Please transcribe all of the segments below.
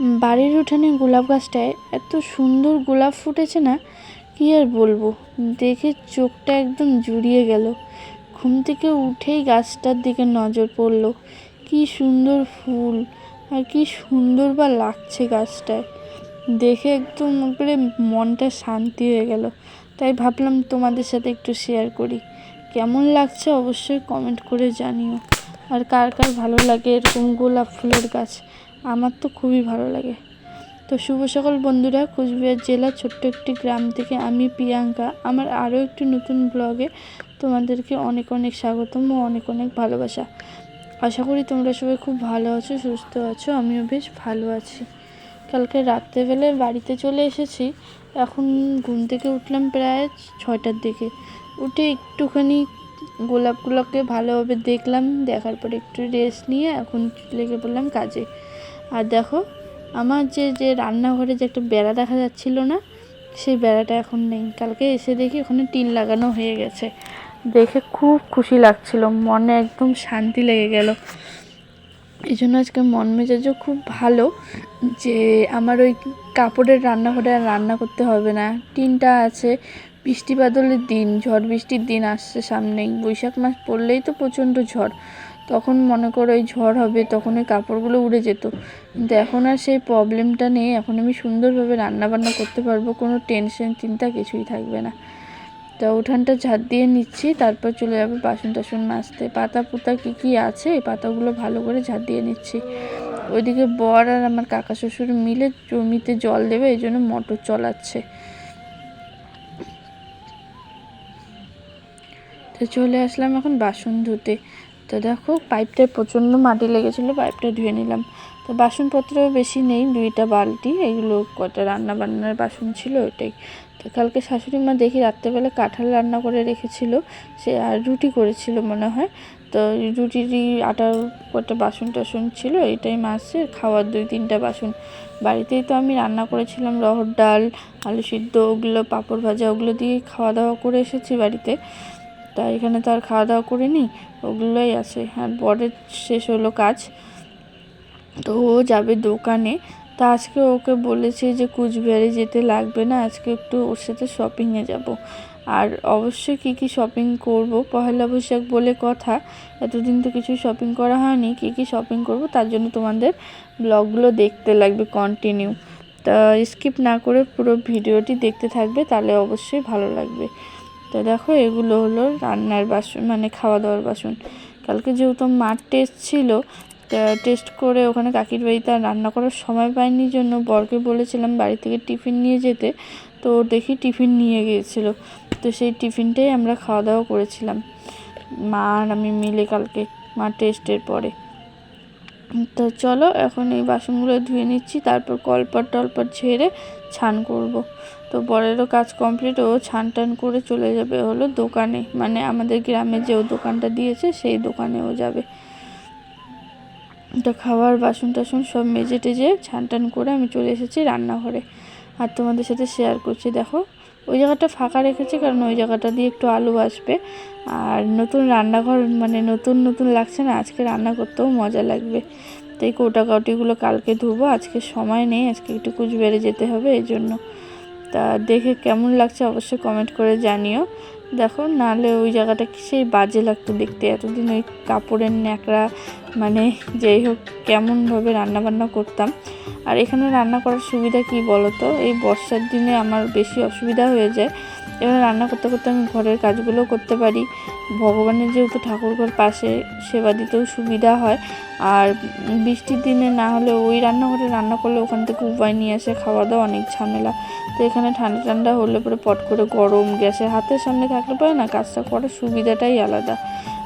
বাড়ির উঠানে গোলাপ গাছটায় এত সুন্দর গোলাপ ফুটেছে না, কি আর বলব? দেখে চোখটা একদম জুড়িয়ে গেল। ঘুম থেকে উঠেই গাছটার দিকে নজর পড়ল। কি সুন্দর ফুল আর কি সুন্দর বা লাগছে গাছটায়। দেখে একদম একবারে মনটা শান্তি হয়ে গেল। তাই ভাবলাম তোমাদের সাথে একটু শেয়ার করি। কেমন লাগছে অবশ্যই কমেন্ট করে জানিও। আর কার কার ভালো লাগে এরকম গোলাপ ফুলের গাছ? আমার তো খুবই ভালো লাগে। তো শুভ সকল বন্ধুরা, কুচবিহার জেলার ছোট্ট একটি গ্রাম থেকে আমি প্রিয়াঙ্কা। আমার আরও একটি নতুন ব্লগে তোমাদেরকে অনেক অনেক স্বাগতম ও অনেক অনেক ভালোবাসা। আশা করি তোমরা সবাই খুব ভালো আছো, সুস্থ আছো, আমিও বেশ ভালো আছি। কালকে রাত্রেবেলায় বাড়িতে চলে এসেছি। এখন ঘুম থেকে উঠলাম প্রায় ছয়টার দিকে। উঠে একটুখানি গোলাপগুলোকে ভালোভাবে দেখলাম, দেখার পরে একটু রেস্ট নিয়ে এখন লেগে পড়লাম কাজে। আর দেখো, আমার যে যে রান্নাঘরে যে একটা বেড়া দেখা যাচ্ছিল না, সেই বেড়াটা এখন নেই। কালকে এসে দেখি ওখানে টিন লাগানো হয়ে গেছে। দেখে খুব খুশি লাগছিল, মনে একদম শান্তি লেগে গেল। এই জন্য আজকে মন মেজাজও খুব ভালো যে আমার ওই কাপড়ের রান্নাঘরে আর রান্না করতে হবে না। টিনটা আছে, বৃষ্টি বাদলের দিন, ঝড় বৃষ্টির দিন আসছে সামনেই। বৈশাখ মাস পড়লেই তো প্রচণ্ড ঝড়। তখন মনে করো ওই ঝড় হবে, তখন ওই কাপড়গুলো উড়ে যেত। কিন্তু এখন আর সেই প্রবলেমটা নেই, এখন আমি সুন্দরভাবে রান্নাবান্না করতে পারব, কোনো টেনশন চিন্তা কিছুই থাকবে না। তা উঠানটা ঝাড় দিয়ে নিচ্ছি, তারপর চলে যাবে বাসন টাসন মাজতে। পাতা পুতা কী কী আছে? এই পাতাগুলো ভালো করে ঝাড় দিয়ে নিচ্ছি। ওইদিকে বর আর আমার কাকা শ্বশুর মিলে জমিতে জল দেবে, এই জন্য মোটর চলাচ্ছে। তো চলে আসলাম এখন বাসন ধুতে। তো দেখো পাইপটায় প্রচণ্ড মাটি লেগেছিলো, পাইপটা ধুয়ে নিলাম। তো বাসনপত্র বেশি নেই, দুইটা বালতি, এগুলো কটা রান্না বান্নার বাসন ছিল ওইটাই। তো কালকে শাশুড়ি মা দেখি রাত্রেবেলা কাঁঠাল রান্না করে রেখেছিল, সে আর রুটি করেছিল মনে হয়। তো রুটিরই আটার কটা বাসন টাসন ছিল, এটাই মাছের খাওয়ার দুই তিনটা বাসন। বাড়িতেই তো আমি রান্না করেছিলাম, রহর ডাল, আলু সিদ্ধ, ওগুলো, পাঁপড় ভাজা, ওগুলো দিয়ে খাওয়া দাওয়া করে এসেছি বাড়িতে। তা এখানে তো আর খাওয়া দাওয়া করিনি, ওগুলোই আছে। আর বরের শেষ হলো কাজ, তো ও যাবে দোকানে। তা আজকে ওকে বলেছে যে কুচবিহারে যেতে লাগবে না, আজকে একটু ওর সাথে শপিংয়ে যাব। আর অবশ্যই কী কী শপিং করব, পহেলা বৈশাখ বলে কথা, এতদিন তো কিছু শপিং করা হয়নি, কী কী শপিং করব তার জন্য তোমাদের ব্লগগুলো দেখতে লাগবে কন্টিনিউ তা স্কিপ না করে পুরো ভিডিওটি দেখতে থাকবে, তাহলে অবশ্যই ভালো লাগবে। তো দেখো, এগুলো হলো রান্নার বাসন মানে খাওয়া দাওয়ার বাসন। কালকে যেহেতু মার টেস্ট ছিল টেস্ট করে ওখানে কাকির বাড়িতে আর রান্না করার সময় পাইনি জন্য বরকে বলেছিলাম বাড়ি থেকে টিফিন নিয়ে যেতে। তো দেখি টিফিন নিয়ে গিয়েছিল। তো সেই টিফিনটাই আমরা খাওয়া দাওয়া করেছিলাম। মা আর আমি মিলে কালকে মা টেস্টের পরে। তো চলো, এখন এই বাসনগুলো ধুয়ে নিচ্ছি, তারপর কলপট টলপট ঝেড়ে ছান করব। তো বরেরও কাজ কমপ্লিট ও ছান টান করে চলে যাবে হলো দোকানে। মানে আমাদের গ্রামে যে ও দোকানটা দিয়েছে, সেই দোকানেও যাবে। তো খাবার, বাসন টাসন সব মেজে টেজে ছান টান করে আমি চলে এসেছি রান্নাঘরে। আর তোমাদের সাথে শেয়ার করছি, দেখো। ওই জায়গাটা ফাঁকা রেখেছি কারণ ওই জায়গাটা দিয়ে একটু আলু আসবে। আর নতুন রান্নাঘর মানে নতুন নতুন লাগছে না, আজকে রান্না করতেও মজা লাগবে। তো এই কৌটা কাউটিগুলো কালকে ধুবো, আজকে সময় নেই, আজকে একটু কুচবেড়ে যেতে হবে, এই জন্য। তা দেখে কেমন লাগছে অবশ্যই কমেন্ট করে জানিও। দেখো, নাহলে ওই জায়গাটা কি সেই বাজে লাগতো দেখতে, এতদিন ওই কাপড়ের ন্যাকড়া মানে যেই হোক, কেমনভাবে রান্নাবান্না করতাম। আর এখানে রান্না করার সুবিধা কি বলো তো এই বর্ষার দিনে আমার বেশি অসুবিধা হয়ে যায়। এখানে রান্না করতে করতে আমি ঘরের কাজগুলোও করতে পারি। ভগবানের যেহেতু ঠাকুরঘর পাশে, সেবা দিতেও সুবিধা হয়। আর বৃষ্টির দিনে না হলে ওই রান্নাঘরে রান্না করলে ওখান থেকে উপায় নিয়ে আসে খাওয়া দাওয়া অনেক ঝামেলা। তো এখানে ঠান্ডা ঠান্ডা হলে পরে পট করে গরম গ্যাসে হাতের সামনে থাকলে পরে না কাজটা করার সুবিধাটাই আলাদা।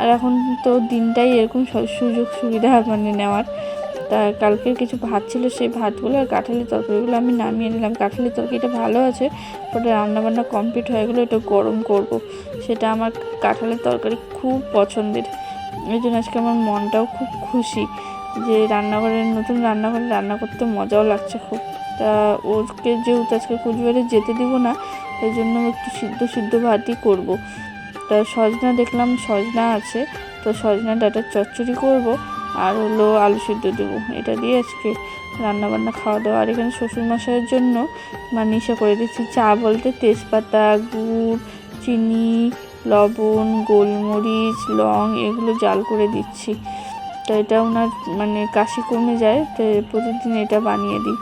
আর এখন তো দিনটাই এরকম সুযোগ সুবিধা মানে নেওয়ার। তা কালকে কিছু ভাত ছিল, সেই ভাতগুলো আর কাঁঠালি তরকারিগুলো আমি নামিয়ে নিলাম কাঁঠালি তরকারিটা ভালো আছে ওটা রান্নাবান্না কমপ্লিট হয়ে গেলো এটা গরম করব। সেটা আমার কাঁঠালের তরকারি খুব পছন্দের এই জন্য আজকে আমার মনটাও খুব খুশি যে রান্নাঘরের নতুন রান্নাঘরে রান্না করতে মজাও লাগছে খুব তা ওকে যেহেতু আজকে কুচবিহারে যেতে দিব না এই জন্য একটু সিদ্ধ সিদ্ধ ভাতই করব। তা সজনা দেখলাম সজনা আছে, তো সজনা ডাটার চচ্চড়ি করব আর হলো আলু সিদ্ধ দেবো। এটা দিয়ে আজকে রান্না বান্না খাওয়া দাওয়া আর এখানে শ্বশুরমশাইয়ের জন্য মানে ইসে করে দিচ্ছি চা বলতে তেজপাতা, গুড়, চিনি, লবণ, গোলমরিচ, লং এগুলো জাল করে দিচ্ছি। তো এটা ওনার মানে কাশি কমে যায়, তো প্রতিদিন এটা বানিয়ে দিই।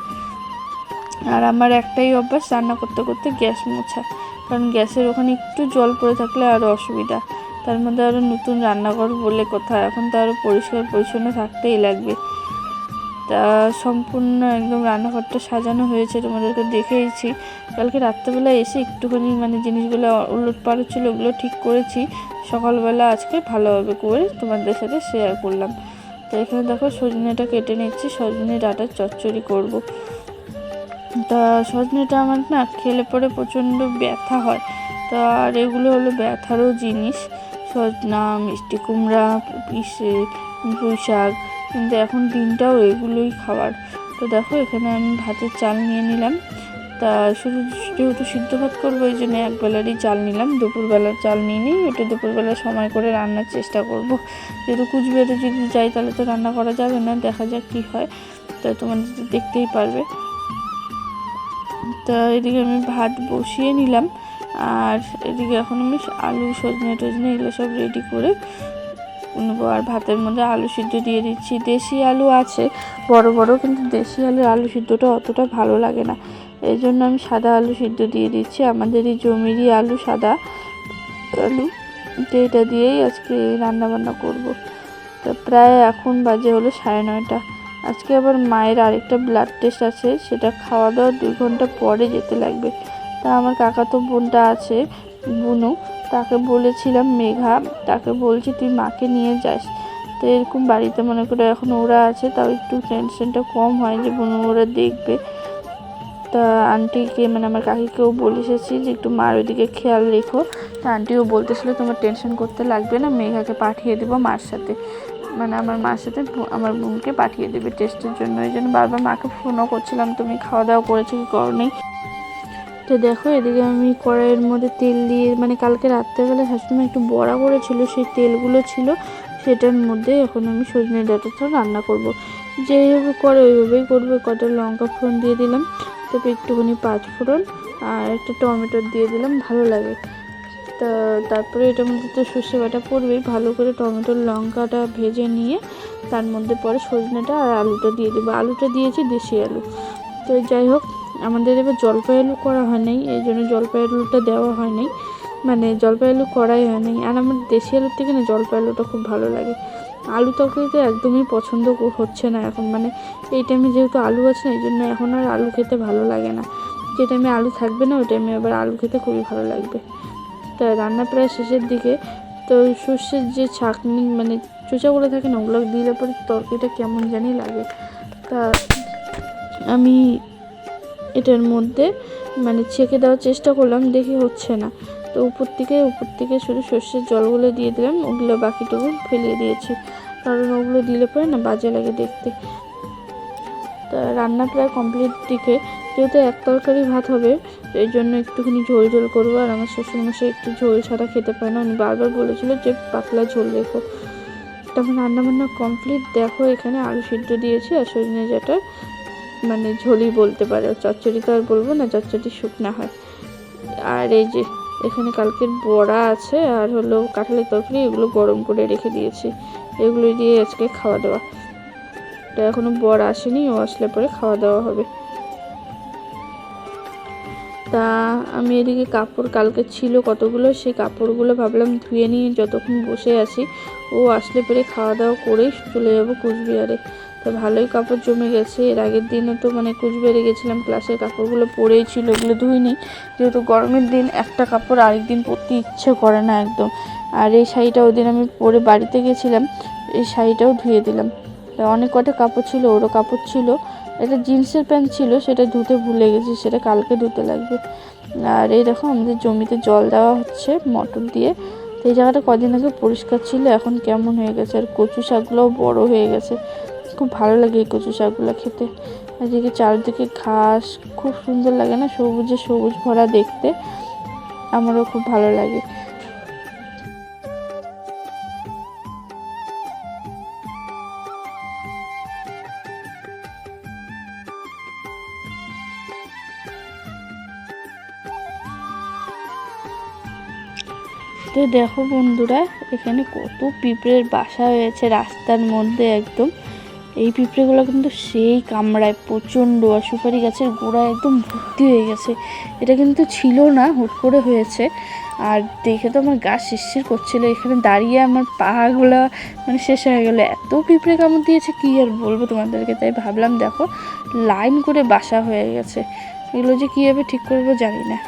আর আমার একটাই অভ্যাস রান্না করতে করতে গ্যাস মোছা। কারণ গ্যাসের ওখানে একটু জল পড়ে থাকলে আরও অসুবিধা। তার মধ্যে আরও নতুন রান্নাঘর বলে কথা। এখন তো আরও পরিষ্কার পরিচ্ছন্ন থাকতেই লাগবে। তা সম্পূর্ণ একদম রান্নাঘরটা সাজানো হয়েছে, তোমাদেরকে দেখেইছি। কালকে রাত্রেবেলা এসে একটুখানি মানে জিনিসগুলো উলট পালট ছিল, ওগুলো ঠিক করেছি। সকালবেলা আজকে ভালোভাবে করে তোমাদের সাথে শেয়ার করলাম। তো এখানে দেখো সজনেটা কেটে নিচ্ছি সজনে ডাটার চচ্চড়ি করব। তা সজনেটা আমার না খেলে পরে প্রচণ্ড ব্যথা হয়। তা আর এগুলো হলো ব্যথারও জিনিস। সজনা মিষ্টি কুমড়া, পিসে পুঁই শাক, কিন্তু এখন দিনটাও এগুলোই খাবার। তো দেখো, এখানে আমি ভাতের চাল নিয়ে নিলাম। তা শুধু যেহেতু সিদ্ধ ভাত করব, এই জন্য একবেলারই চাল নিলাম। দুপুরবেলার চাল নিয়ে নিই, ওটা দুপুরবেলা সময় করে রান্নার চেষ্টা করব। যেহেতু কুচবিহারে যদি যাই, তাহলে তো রান্না করা যাবে না, দেখা যাক কী হয়। তা তোমাদের দেখতেই পারবে। তা এদিকে আমি ভাত বসিয়ে নিলাম। আর এদিকে এখন আমি আলু, সজনে টজনে এগুলো সব রেডি করে নেব আর ভাতের মধ্যে আলু সিদ্ধ দিয়ে দিচ্ছি। দেশি আলু আছে, বড় বড়, কিন্তু দেশি আলুর আলু সিদ্ধটা অতটা ভালো লাগে না। এই জন্য আমি সাদা আলু সিদ্ধ দিয়ে দিচ্ছি। আমাদের এই জমিরই আলু, সাদা আলু। তো এটা দিয়েই আজকে রান্না বান্না করব। তো প্রায় এখন বাজে হলো সাড়ে নয়টা। আজকে আবার মায়ের আরেকটা ব্লাড টেস্ট আছে, সেটা খাওয়া দাওয়া দুই ঘণ্টা পরে যেতে লাগবে। তা আমার কাকাতো বোনটা আছে, বুনু। তাকে বলেছিলাম, মেঘা, তাকে বলছি তুই মাকে নিয়ে যাস। তো এরকম বাড়িতে মনে করে এখন ওরা আছে, তাও একটু টেনশনটা কম হয় যে বোন ওরা দেখবে। তা আন্টিকে মানে আমার কাকিকেও বলে এসেছি যে একটু মার ওইদিকে খেয়াল রেখো। তা আন্টিও বলতেছিল, তোমার টেনশন করতে লাগবে না, মেঘাকে পাঠিয়ে দেবো মার সাথে। মানে আমার মার সাথে আমার বোনকে পাঠিয়ে দেবে টেস্টের জন্য। এই জন্য বারবার মাকে ফোনও করছিলাম, তুমি খাওয়া দাওয়া করেছ কি করো নেই তো দেখো, এদিকে আমি কড়াইয়ের মধ্যে তেল দিয়ে মানে কালকে রাত্রেবেলা শাশুড়ি একটু বড়া করেছিল, সেই তেলগুলো ছিল, সেটার মধ্যে এখন আমি সজনে ডাঁটাটা রান্না করব। যেভাবে করে ওইভাবেই করব, কটা লঙ্কা ফোড়ন দিয়ে দিলাম তারপর একটুখানি পাঁচ ফোড়ন আর একটা টমেটো দিয়ে দিলাম, ভালো লাগে। তা তারপরে এটার মধ্যে তো সর্ষে বাটা পড়বেই, ভালো করে টমেটোর লঙ্কাটা ভেজে নিয়ে তার মধ্যে পরে সজনেটা আর আলুটা দিয়ে দেবো। আলুটা দিয়েছি দেশি আলু। তো যাই হোক আমাদের এবার জলপাই আলু করা হয় নাই, এই জন্য জলপাই আলুটা দেওয়া হয় নাই। মানে জলপাই আলু করাই হয় নাই। আর আমার দেশি আলুর থেকে না জলপাই আলুটা খুব ভালো লাগে। আলু তরকারিতে একদমই পছন্দ হচ্ছে না এখন। মানে এই টাইমে যেহেতু আলু আছে না, এই জন্য এখন আর আলু খেতে ভালো লাগে না। যে টাইমে আলু থাকবে না, ওই টাইমে আবার আলু খেতে খুবই ভালো লাগবে। তা রান্না প্রায় শেষের দিকে। তো সর্ষের যে ছাঁকনি মানে চোচাগুলো থাকে না, ওগুলো দিলে পরে তরকারিটা কেমন জানি লাগে। তা আমি এটার মধ্যে মানে ছেঁকে দেওয়ার চেষ্টা করলাম, দেখি হচ্ছে না। তো উপর থেকে উপর থেকে শুধু সর্ষের জলগুলো দিয়ে দিলাম, ওগুলো বাকিটুকু ফেলিয়ে দিয়েছি। কারণ ওগুলো দিলে পরে না বাজে লাগে দেখতে। তা রান্না প্রায় কমপ্লিট দিকে। যেহেতু এক তরকারি ভাত হবে এই জন্য একটুখানি ঝোল ঝোল করব। আর আমার শ্বশুরমশাই একটু ঝোল ছাড়া খেতে পারে না। উনি বারবার বলেছিল যে, পাতলা ঝোল রেখো। তখন রান্না বান্না কমপ্লিট দেখো এখানে আলু সিদ্ধ দিয়েছি আর সজনে ডাঁটা মানে ঝোলই বলতে পারে চচ্চড়ি তো আর বলব না, চচ্চড়ি শুকনা হয়। আর এই যে এখানে কালকের বড়া আছে, আর হলো কাঁঠালের তরকারি, এগুলো গরম করে রেখে দিয়েছি। এগুলো দিয়ে আজকে খাওয়া দাওয়া। তো এখনও বড় আসেনি, ও আসলে পরে খাওয়া দাওয়া হবে। তা আমি এদিকে কাপড় কালকে ছিল কতগুলো, সেই কাপড়গুলো ভাবলাম ধুয়ে নিয়ে যতক্ষণ বসে আছি। ও আসলে পরে খাওয়া দাওয়া করেই চলে যাব কুচবিহারে। তো ভালোই কাপড় জমে গেছে। এর আগের দিনও তো মানে কুচবিহারে গেছিলাম, ক্লাসের কাপড়গুলো পরেই ছিল ওগুলো ধুইনি। যেহেতু গরমের দিন একটা কাপড় আরেক দিন পরতে ইচ্ছে করে না একদম। আর এই শাড়িটা ওদিন আমি পরে বাড়িতে গেছিলাম, এই শাড়িটাও ধুয়ে দিলাম। অনেক কটা কাপড় ছিল, ওরও কাপড় ছিল। একটা জিন্সের প্যান্ট ছিল, সেটা ধুতে ভুলে গেছি, সেটা কালকে ধুতে লাগবে। আর এই দেখো, আমাদের জমিতে জল দেওয়া হচ্ছে মোটর দিয়ে। তো এই জায়গাটা কদিন আগে পরিষ্কার ছিল, এখন কেমন হয়ে গেছে? আর কচু শাকগুলোও বড় হয়ে গেছে। খুব ভালো লাগে এই কচু শাকগুলো খেতে। এদিকে চারদিকে ঘাস, খুব সুন্দর লাগে না সবুজে সবুজ ভরা দেখতে। আমারও খুব ভালো লাগে। তো দেখো বন্ধুরা, এখানে কত পিঁপড়ের বাসা হয়েছে রাস্তার মধ্যে একদম। এই পিঁপড়েগুলো কিন্তু সেই কামড়ায় প্রচণ্ড আর সুপারি গাছের গোড়া একদম ভর্তি হয়ে গেছে। এটা কিন্তু ছিল না, হুট করে হয়েছে। আর দেখে তো আমার গা শিরশির করছিল। এখানে দাঁড়িয়ে আমার পাগুলো মানে শেষ হয়ে গেলো। এত পিঁপড়ে কামড় দিয়েছে, কী আর বলব তোমাদেরকে? তাই ভাবলাম, দেখো, লাইন করে বাসা হয়ে গেছে। এগুলো যে কীভাবে ঠিক করব জানি না।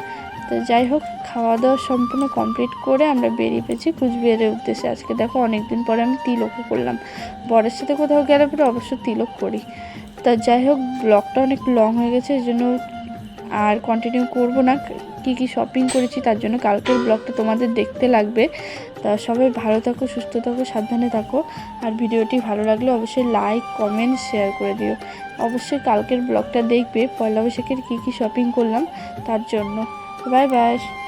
তো যাই হোক খাওয়া দাওয়া সম্পূর্ণ কমপ্লিট করে আমরা বেরিয়ে পেয়েছি কুচবিহারের উদ্দেশ্যে। আজকে দেখো অনেক দিন পরে আমি তিলকও করলাম। বরের সাথে কোথাও গেলে পরে অবশ্য তিলক করি। তা যাই হোক ব্লগটা অনেক লং হয়ে গেছে এই জন্য আর কন্টিনিউ করব না। কি কি শপিং করেছি তার জন্য কালকের ব্লগটা তোমাদের দেখতে লাগবে। তা সবাই ভালো থাকো, সুস্থ থাকো, সাবধানে থাকো। আর ভিডিওটি ভালো লাগলে অবশ্যই লাইক কমেন্ট শেয়ার করে দিও। অবশ্যই কালকের ব্লগটা দেখবে। পয়লা বৈশাখের কী কী শপিং করলাম তার জন্য। Bye bye.